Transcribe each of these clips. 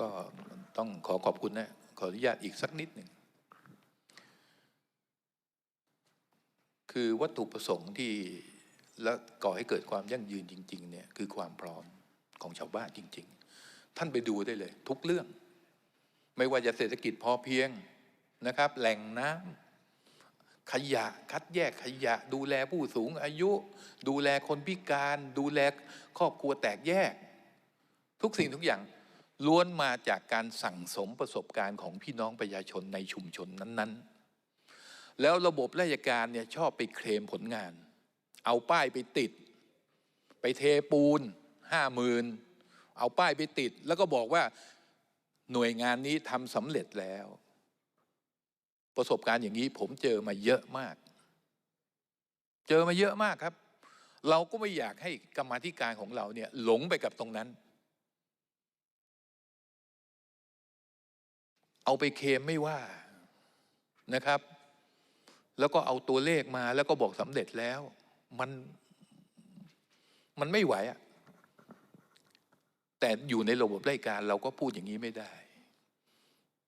ก็ต้องขอขอบคุณนะ ขออนุญาตอีกสักนิดหนึ่ง คือวัตถุประสงค์ที่และก่อให้เกิดความยั่งยืนจริง ๆ เนี่ยคือความพร้อมของชาวบ้านจริง ๆ ท่านไปดูได้เลย ทุกเรื่อง ไม่ว่าจะเศรษฐกิจพอเพียงนะครับ แหล่งน้ำขยะคัดแยกขยะ ดูแลผู้สูงอายุ ดูแลคนพิการ ดูแลครอบครัวแตกแยก ทุกสิ่งทุกอย่าง ล้วนมาจากการสั่งสมประสบการณ์ของพี่น้องประชาชนในชุมชนนั้นๆ แล้วระบบราชการเนี่ยชอบไปเคลมผลงาน เอาป้ายไปติด ไปเทปูนห้าหมื่นเอาป้ายไปติด แล้วก็บอกว่าหน่วยงานนี้ทำสำเร็จแล้ว ประสบการณ์อย่างนี้ผมเจอมาเยอะมาก เจอมาเยอะมากครับ เราก็ไม่อยากให้กรรมธิการของเราเนี่ยหลงไปกับตรงนั้น เอาไปเคมไม่ว่านะครับ แล้วก็เอาตัวเลขมาแล้วก็บอกสำเร็จแล้ว มันมันไม่ไหวอะแต่อยู่ในระบบราชการเราก็พูดอย่างนี้ไม่ได้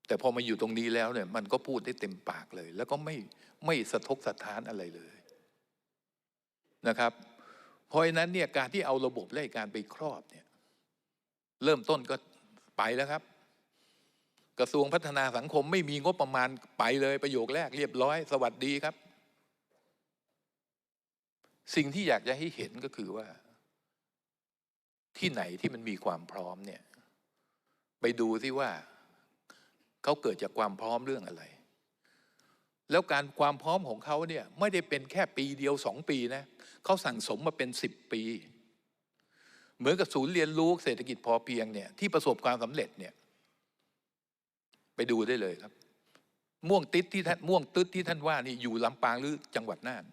แต่พอมาอยู่ตรงนี้แล้วเนี่ย มันก็พูดได้เต็มปากเลย แล้วก็ไม่ไม่สะทกสะท้านอะไรเลยนะครับ เพราะฉะนั้นเนี่ยการที่เอาระบบราชการไปครอบเนี่ย เริ่มต้นก็ไปแล้วครับ กระทรวงพัฒนาสังคมไม่มีงบประมาณไปเลยประโยคแรกเรียบร้อย สวัสดีครับ สิ่งที่อยากจะให้เห็นก็คือว่า ที่ไหนที่มันมีความพร้อมเนี่ย ไปดูสิว่าเขาเกิดจากความพร้อมเรื่องอะไร แล้วการความพร้อมของเขาเนี่ยไม่ได้เป็นแค่ปีเดียวสองปีนะเขาสั่งสมมาเป็นสิบปี เหมือนกับศูนย์เรียนรู้เศรษฐกิจพอเพียงเนี่ยที่ประสบความสำเร็จเนี่ย ไปดูได้เลยครับ ม่วงติดที่ท่านม่วงตึ๊ดที่ท่านว่านี่อยู่ลำปางหรือจังหวัดน่าน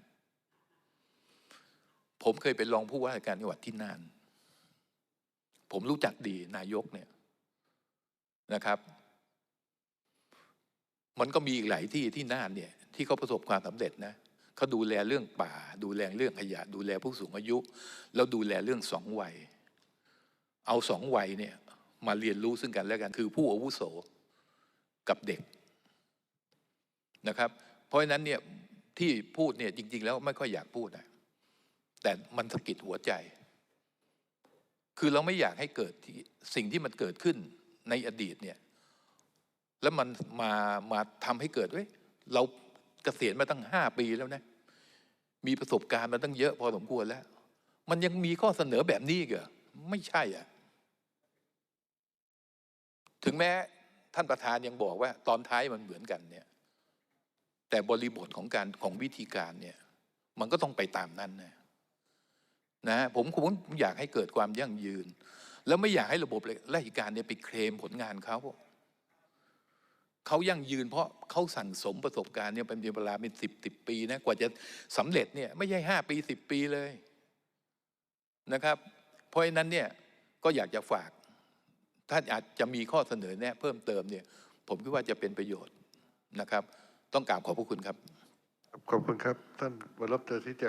ผมเคยเป็นรองผู้ว่าราชการจังหวัดที่น่าน ผมรู้จักดีนายกเนี่ยนะครับ มันก็มีอีกหลายที่ที่น่านเนี่ยที่เขาประสบความสำเร็จนะเขาดูแลเรื่องป่า ดูแลเรื่องขยะ ดูแลผู้สูงอายุ แล้วดูแลเรื่องสองวัย เอาสองวัยเนี่ยมาเรียนรู้ซึ่งกันและกันคือผู้อาวุโส กับเด็กนะครับ เพราะฉะนั้นเนี่ยที่พูดเนี่ยจริง ๆ แล้วไม่ค่อยอยากพูดนะแต่มันสะกิดหัวใจ คือเราไม่อยากให้เกิดที่สิ่งที่มันเกิดขึ้นในอดีตเนี่ย แล้วมันมามาทำให้เกิดเว้ยเราเกษียณมาตั้งห้าปีแล้วนะมีประสบการณ์มาตั้งเยอะพอสมควรแล้ว มันยังมีข้อเสนอแบบนี้อีกเหรอไม่ใช่อะ ถึงแม้ ท่านประธานยังบอกว่าตอนท้ายมันเหมือนกันเนี่ยแต่บริบทของการของวิธีการเนี่ยมันก็ต้องไปตามนั้นนะนะผมผมอยากให้เกิดความยั่งยืน แล้วไม่อยากให้ระบบราชการเนี่ยไปเคลมผลงานเขาเขายั่งยืนเพราะเขาสั่งสมประสบการณ์เนี่ยเป็นเวลาเป็นสิบสิบปีนะกว่าจะสำเร็จเนี่ยไม่ใช่ห้าปีสิบปีเลยนะครับ เพราะฉะนั้นเนี่ยก็อยากจะฝาก ถ้าอาจจะมีข้อเสนอแนะเพิ่มเติมเนี่ย ผมคิดว่าจะเป็นประโยชน์นะครับ ต้องกราบขอบพระคุณครับ ขอบคุณครับ ท่านวรบเจอที่แจง